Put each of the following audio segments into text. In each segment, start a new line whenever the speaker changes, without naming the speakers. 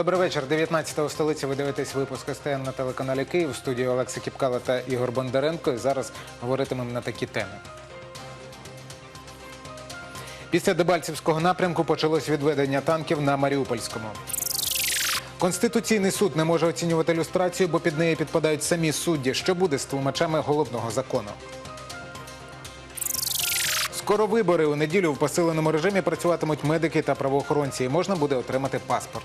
Добрий вечір. 19 у столиці. Ви дивитесь випуск СТН на телеканалі Київ. В студії Олекса Кіпкала та Ігор Бондаренко. І зараз говоритимемо на такі теми. Після Дебальцівського напрямку почалось відведення танків на Маріупольському. Конституційний суд не може оцінювати люстрацію, бо під неї підпадають самі судді. Що буде з тлумачами головного закону? Скоро вибори у неділю в посиленому режимі працюватимуть медики та правоохоронці. і Можна буде отримати паспорт.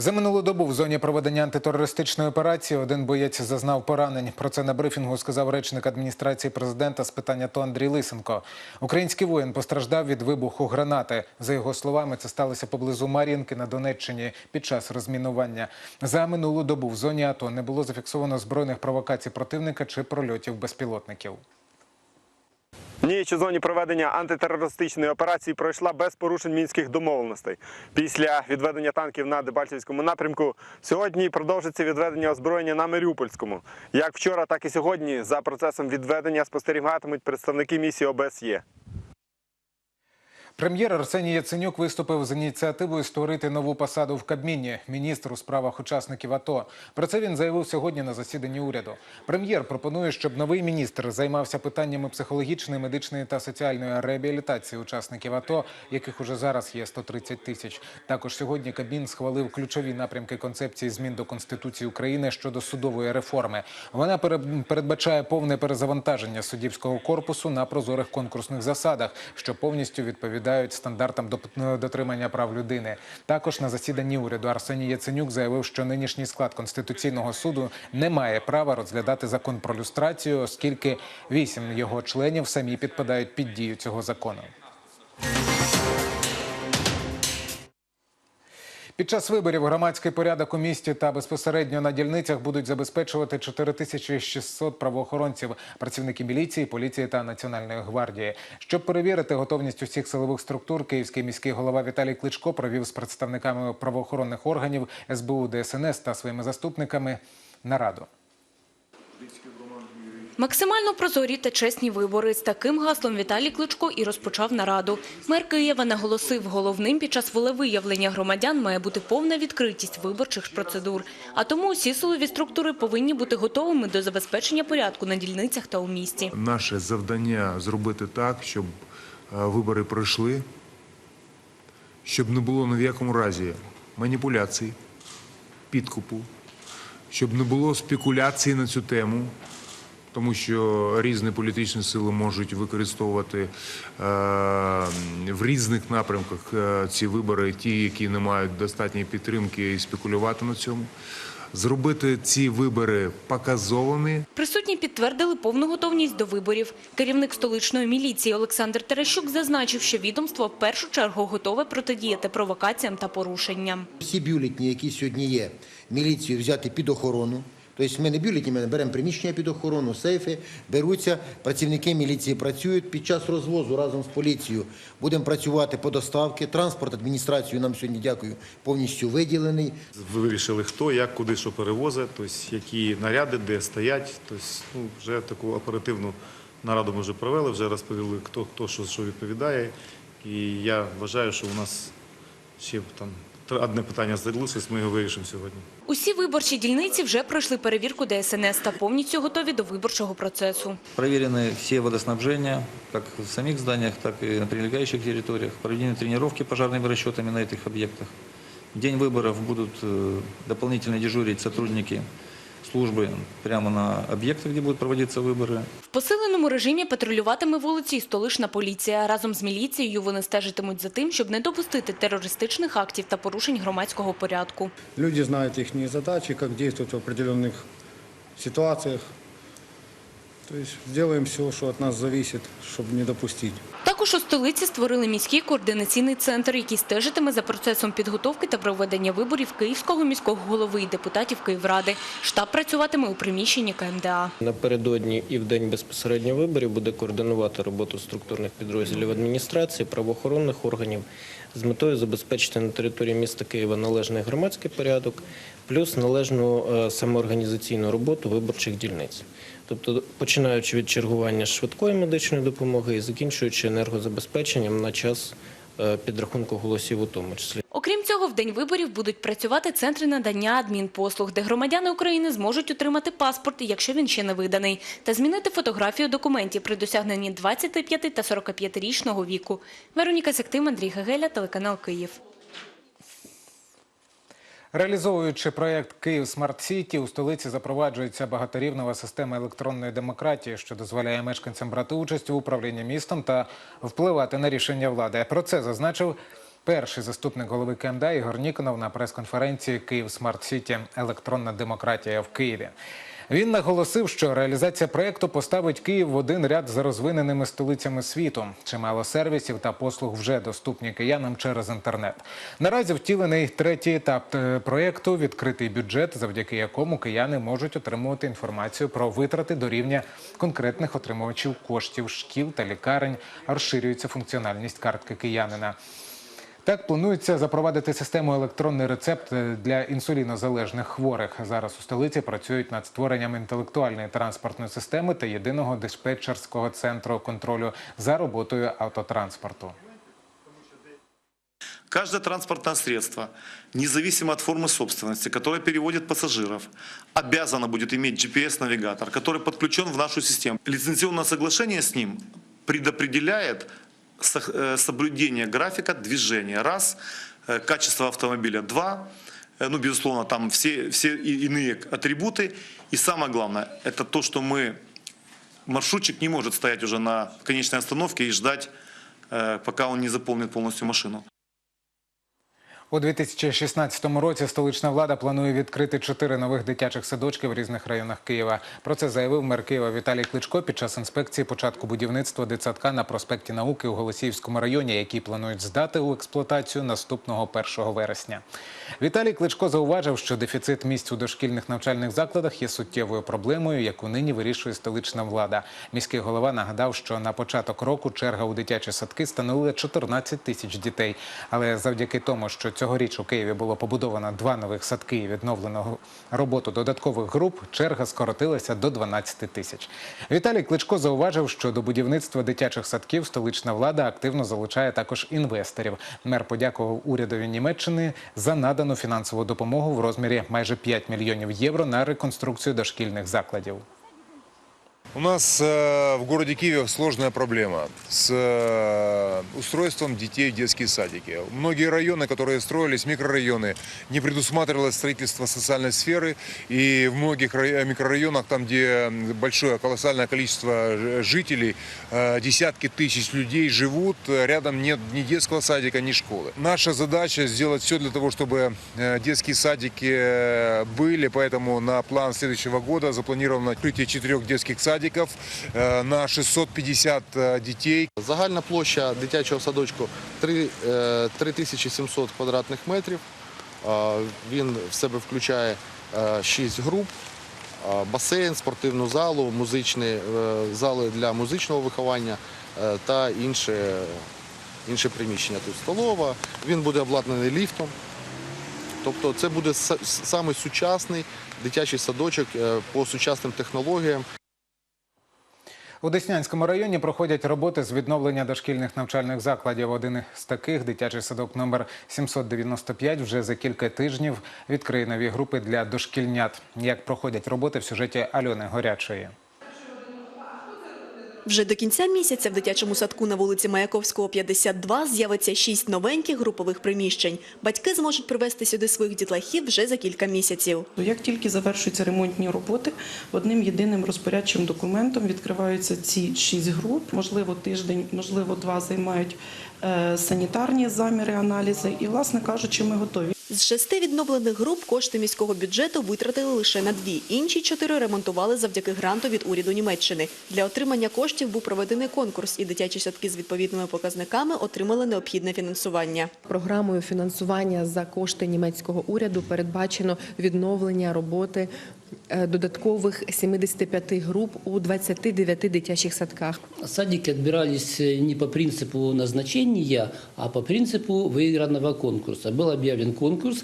За минулу добу в зоні проведення антитерористичної операції один боєць зазнав поранень. Про це на брифінгу сказав речник адміністрації президента з питання АТО Андрій Лисенко. Український воїн постраждав від вибуху гранати. За його словами, це сталося поблизу Мар'їнки на Донеччині під час розмінування. За минулу добу в зоні АТО не було зафіксовано збройних провокацій противника чи прольотів безпілотників.
Ніч у зоні проведення антитерористичної операції пройшла без порушень мінських домовленостей. Після відведення танків на Дебальцівському напрямку сьогодні продовжиться відведення озброєння на Маріупольському. Як вчора, так і сьогодні за процесом відведення спостерігатимуть представники місії ОБСЄ.
Прем'єр Арсеній Яценюк виступив з ініціативою створити нову посаду в Кабміні міністр у справах учасників АТО. Про це він заявив сьогодні на засіданні уряду. Прем'єр пропонує, щоб новий міністр займався питаннями психологічної, медичної та соціальної реабілітації учасників АТО, яких уже зараз є 130 тисяч. Також сьогодні Кабмін схвалив ключові напрямки концепції змін до конституції України щодо судової реформи. Вона пере- передбачає повне перезавантаження суддівського корпусу на прозорих конкурсних засадах, що повністю відповідають стандартам доп- дотримання прав людини. Також на засіданні уряду Арсеній Яценюк заявив, що нинішній склад конституційного суду не має права розглядати закон про люстрацію, оскільки вісім його членів самі підпадають під дію цього закону. Під час виборів громадський порядок у місті та безпосередньо на дільницях будуть забезпечувати 4600 правоохоронців, працівники міліції, поліції та національної гвардії. Щоб перевірити готовність усіх силових структур, київський міський голова Віталій Кличко провів з представниками правоохоронних органів СБУ, ДСНС та своїми заступниками нараду.
Максимально прозорі та чесні вибори. З таким гаслом Віталій Кличко і розпочав нараду. Мер Києва наголосив, головним під час волевиявлення громадян має бути повна відкритість виборчих процедур. А тому усі силові структури повинні бути готовими до забезпечення порядку на дільницях та у місті.
Наше завдання зробити так, щоб е, вибори пройшли, щоб не було ні в якому разі маніпуляцій, підкупу, щоб не було спекуляцій на цю тему, тому що різні політичні сили можуть використовувати е, в різних напрямках е, ці вибори, ті, які не мають достатньої підтримки, і спекулювати на цьому. Зробити ці вибори показовими,
Присутні підтвердили повну готовність до виборів. Керівник столичної міліції Олександр Терещук зазначив, що відомство в першу чергу готове протидіяти провокаціям та порушенням.
Всі бюлетні, які сьогодні є, міліцію взяти під охорону. Тобто ми не бюлетні, ми беремо приміщення під охорону, сейфи, беруться, працівники міліції працюють під час розвозу разом з поліцією. Будемо працювати по доставці. Транспорт, адміністрацію нам сьогодні, дякую, повністю виділений.
Вирішили, хто, як, куди, що перевозить, тобто, які наряди, де стоять. Тобто, ну, вже таку оперативну нараду ми вже провели, вже розповіли, хто, хто що, що відповідає. І я вважаю, що у нас ще там одне питання залишилось, ми його вирішимо сьогодні.
Усі виборчі дільниці вже пройшли перевірку ДСНС та повністю готові до виборчого процесу.
Проверены все водоснабжения, как в самих зданиях, так и на прилегающих территориях. Проведены тренировки пожарными расчетами на этих объектах. В день выборов будут э, дополнительно дежурить сотрудники службы прямо на объектах, где будут проводиться выборы.
В посиленому режимі патрулюватиме вулиці і столична поліція. Разом з міліцією вони стежитимуть за тим, щоб не допустити терористичних актів та порушень громадського порядку.
Люди знают их задачи, как действовать в определенных ситуациях. То есть сделаем все, что от нас зависит, чтобы не допустить.
Також у столиці створили міський координаційний центр, який стежитиме за процесом підготовки та проведення виборів Київського міського голови і депутатів Київради. Штаб працюватиме у приміщенні КМДА.
Напередодні і в день безпосередньо виборів буде координувати роботу структурних підрозділів адміністрації, правоохоронних органів з метою забезпечити на території міста Києва належний громадський порядок, плюс належну е, самоорганізаційну роботу виборчих дільниць. Тобто, починаючи від чергування швидкої медичної допомоги і закінчуючи енергозабезпеченням на час е, підрахунку голосів у тому числі.
Окрім цього, в день виборів будуть працювати центри надання адмінпослуг, де громадяни України зможуть отримати паспорт, якщо він ще не виданий, та змінити фотографію документів при досягненні 25 та 45-річного віку. Вероніка Сектим, Андрій Гагеля, телеканал Київ.
Реалізовуючи проєкт Київ Смарт Сіті, у столиці запроваджується багаторівнова система електронної демократії, що дозволяє мешканцям брати участь у управлінні містом та впливати на рішення влади. Про це зазначив перший заступник голови КМДА Ігор Ніконов на прес-конференції Київ Смарт Сіті Електронна демократія в Києві. Він наголосив, що реалізація проєкту поставить Київ в один ряд з розвиненими столицями світу. Чимало сервісів та послуг вже доступні киянам через інтернет. Наразі втілений третій етап е, проєкту відкритий бюджет, завдяки якому кияни можуть отримувати інформацію про витрати до рівня конкретних отримувачів коштів шкіл та лікарень. Розширюється функціональність картки киянина. Так планується запровадити систему електронний рецепт для інсулінозалежних хворих. Зараз у столиці працюють над створенням інтелектуальної транспортної системи та єдиного диспетчерського центру контролю за роботою автотранспорту.
Каждое транспортное средство, независимо от формы собственности, которое переводит пассажиров, обязано будет иметь GPS-навигатор, который подключен в нашу систему. Лицензионное соглашение с ним предопределяет сох- э, соблюдение графика движения. Раз, э, качество автомобиля. Два, э, ну, безусловно, там все, все и- иные атрибуты. И самое главное, это то, что мы, маршрутчик не может стоять уже на конечной остановке и ждать, э, пока он не заполнит полностью машину.
У 2016 році столична влада планує відкрити чотири нових дитячих садочки в різних районах Києва. Про це заявив мер Києва Віталій Кличко під час інспекції початку будівництва дитсадка на проспекті Науки у Голосіївському районі, який планують здати у експлуатацію наступного 1 вересня. Віталій Кличко зауважив, що дефіцит місць у дошкільних навчальних закладах є суттєвою проблемою, яку нині вирішує столична влада. Міський голова нагадав, що на початок року черга у дитячі садки становила 14 тисяч дітей. Але завдяки тому, що цьогоріч у Києві було побудовано два нових садки і відновлено роботу додаткових груп, черга скоротилася до 12 тисяч. Віталій Кличко зауважив, що до будівництва дитячих садків столична влада активно залучає також інвесторів. Мер подякував урядові Німеччини за надану фінансову допомогу в розмірі майже 5 мільйонів євро на реконструкцію дошкільних закладів.
У нас э, в городе Киеве сложная проблема с э, устройством детей в детские садики. Многие районы, которые строились, микрорайоны, не предусматривалось строительство социальной сферы. И в многих рай- микрорайонах, там, где большое, колоссальное количество жителей, э, десятки тысяч людей живут, э, рядом нет ни детского садика, ни школы. Наша задача сделать все для того, чтобы э, детские садики э, были, поэтому на план следующего года запланировано открытие четырех детских садиков э, на 650 э, детей.
Загальна площа дитячого садочку е, 3700 квадратних метрів. Він в себе включає 6 груп, басейн, спортивну залу, музичні е, зали для музичного виховання е, та інше, інше приміщення. Тут столова. Він буде обладнаний ліфтом. Тобто це буде саме сучасний дитячий садочок е, по сучасним технологіям.
У Деснянському районі проходять роботи з відновлення дошкільних навчальних закладів. Один з таких дитячий садок номер 795 вже за кілька тижнів відкриє нові групи для дошкільнят. Як проходять роботи в сюжеті Альони Горячої.
Вже до кінця місяця в дитячому садку на вулиці Маяковського, 52 з'явиться шість новеньких групових приміщень. Батьки зможуть привезти сюди своїх дітлахів вже за кілька місяців.
Як тільки завершуються ремонтні роботи, одним єдиним розпорядчим документом відкриваються ці шість груп. Можливо, тиждень, можливо, два займають е, санітарні заміри, аналізи. І, власне кажучи, ми готові.
З шести відновлених груп кошти міського бюджету витратили лише на дві. Інші чотири ремонтували завдяки гранту від уряду Німеччини. Для отримання коштів був проведений конкурс, і дитячі садки з відповідними показниками отримали необхідне фінансування.
Програмою фінансування за кошти німецького уряду передбачено відновлення роботи е, додаткових 75 груп у 29 дитячих садках.
Садики отбирались э, не по принципу назначения, а по принципу выигранного конкурса. Был объявлен конкурс,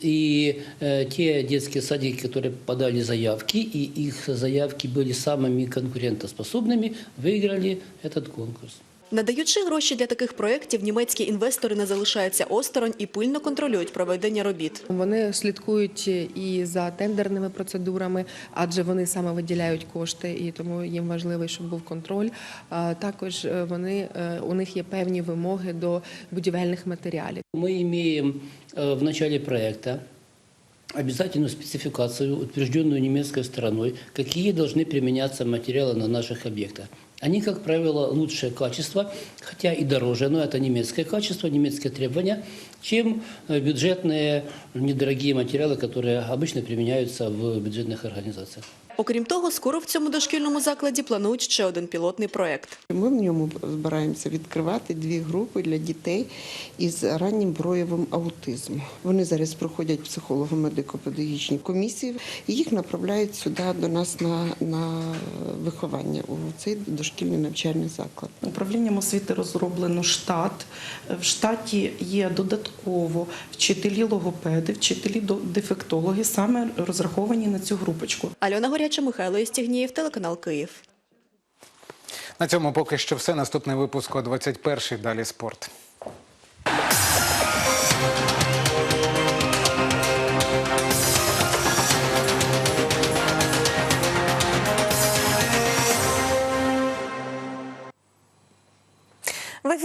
и э, те детские садики, которые подали заявки, и их заявки были самыми конкурентоспособными, выиграли этот конкурс.
Надаючи гроші для таких проєктів, німецькі інвестори не залишаються осторонь і пильно контролюють проведення робіт.
Вони слідкують і за тендерними процедурами, адже вони саме виділяють кошти, і тому їм важливо, щоб був контроль. А Також е, вони е, у них є певні вимоги до будівельних матеріалів.
Мы имеем э, в начале проекта обязательную спецификацию, утвержденную немецкой стороной, какие должны применяться материалы на наших объектах. Они, как правило, лучшее качество, хотя и дороже, но это немецкое качество, немецкие требования, чем э, бюджетные недорогие материалы, которые обычно применяются в бюджетных организациях.
Окрім того, скоро в цьому дошкільному закладі планують ще один пілотний проєкт.
Ми в ньому збираємося відкривати дві групи для дітей із раннім проявом аутизму. Вони зараз проходять психолого-медико-педагогічні комісії, і їх направляють сюди до нас на, на виховання у цей дошкільний навчальний заклад.
Управлінням освіти розроблено штат. В штаті є додатково вчителі логопеди, вчителі дефектологи саме розраховані на цю групочку.
Альона Горяча, Михайло Істігнієв, телеканал Київ.
На цьому поки що все. Наступний випуск о 21-й. Далі спорт.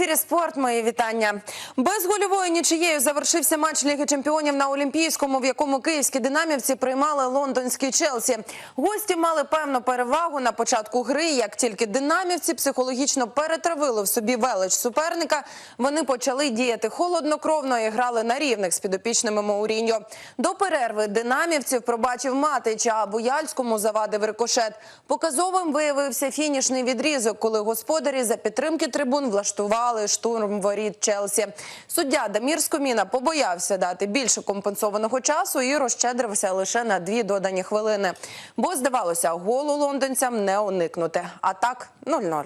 Ефірі спорт. Мої вітання. Без гольової нічиєю завершився матч Ліги чемпіонів на Олімпійському, в якому київські динамівці приймали лондонський Челсі. Гості мали певну перевагу на початку гри. Як тільки динамівці психологічно перетравили в собі велич суперника, вони почали діяти холоднокровно і грали на рівних з підопічними Мауріньо. До перерви динамівців пробачив Матича, а Буяльському завадив рикошет. Показовим виявився фінішний відрізок, коли господарі за підтримки трибун влаштували штурм воріт Челсі. Суддя Дамір Скоміна побоявся дати більше компенсованого часу і розщедрився лише на дві додані хвилини. Бо здавалося, голу лондонцям не уникнути. А так 0-0.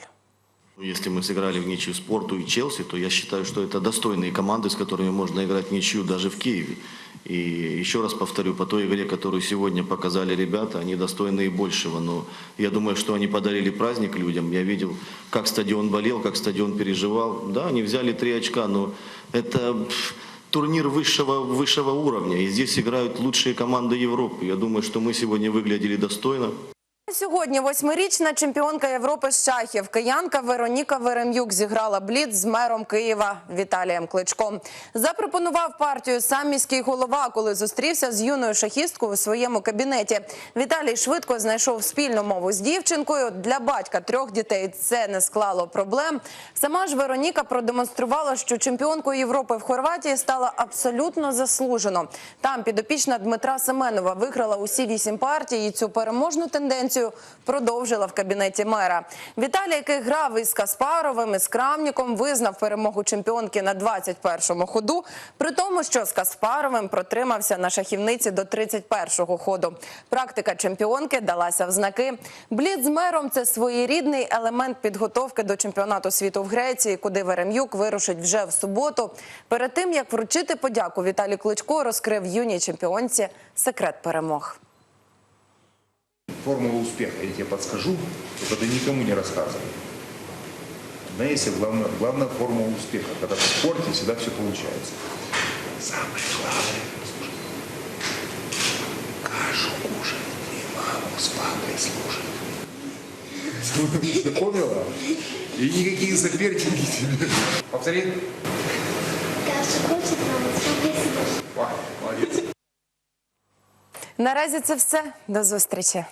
Если мы сыграли в ничью спорту и Челси, то я считаю, что это достойные команды, с которыми можно играть в ничью даже в Киеве. И еще раз повторю, по той игре, которую сегодня показали ребята, они достойны и большего. Но я думаю, что они подарили праздник людям. Я видел, как стадион болел, как стадион переживал. Да, они взяли три очка, но это пф, турнир высшего, высшего уровня. И здесь играют лучшие команды Европы. Я думаю, что мы сегодня выглядели достойно.
Сьогодні восьмирічна чемпіонка Європи з шахів киянка Вероніка Верем'юк зіграла бліц з мером Києва Віталієм Кличком. Запропонував партію сам міський голова, коли зустрівся з юною шахісткою у своєму кабінеті. Віталій швидко знайшов спільну мову з дівчинкою. Для батька трьох дітей це не склало проблем. Сама ж Вероніка продемонструвала, що чемпіонкою Європи в Хорватії стала абсолютно заслужено. Там підопічна Дмитра Семенова виграла усі вісім партій і цю переможну тенденцію продовжила в кабінеті мера. Віталій, який грав із Каспаровим, із Крамніком, визнав перемогу чемпіонки на 21-му ходу, при тому, що з Каспаровим протримався на шахівниці до 31-го ходу. Практика чемпіонки далася в знаки. Бліц з мером це своєрідний елемент підготовки до чемпіонату світу в Греції, куди Верем'юк вирушить вже в суботу. Перед тим як вручити подяку Віталій Кличко розкрив юній чемпіонці секрет перемог.
Формула успеха, я тебе подскажу, только ты никому не рассказывай. Одна есть главная, главная формула успеха. Когда в спорте всегда все получается. Самое главное, слушай, кашу кушать и маму с папой слушать. Запомнила? И никаких соперники тебе. Повтори.
Кашу хочет мама, смотри,
Молодец.
Наразі це все. До зустрічі.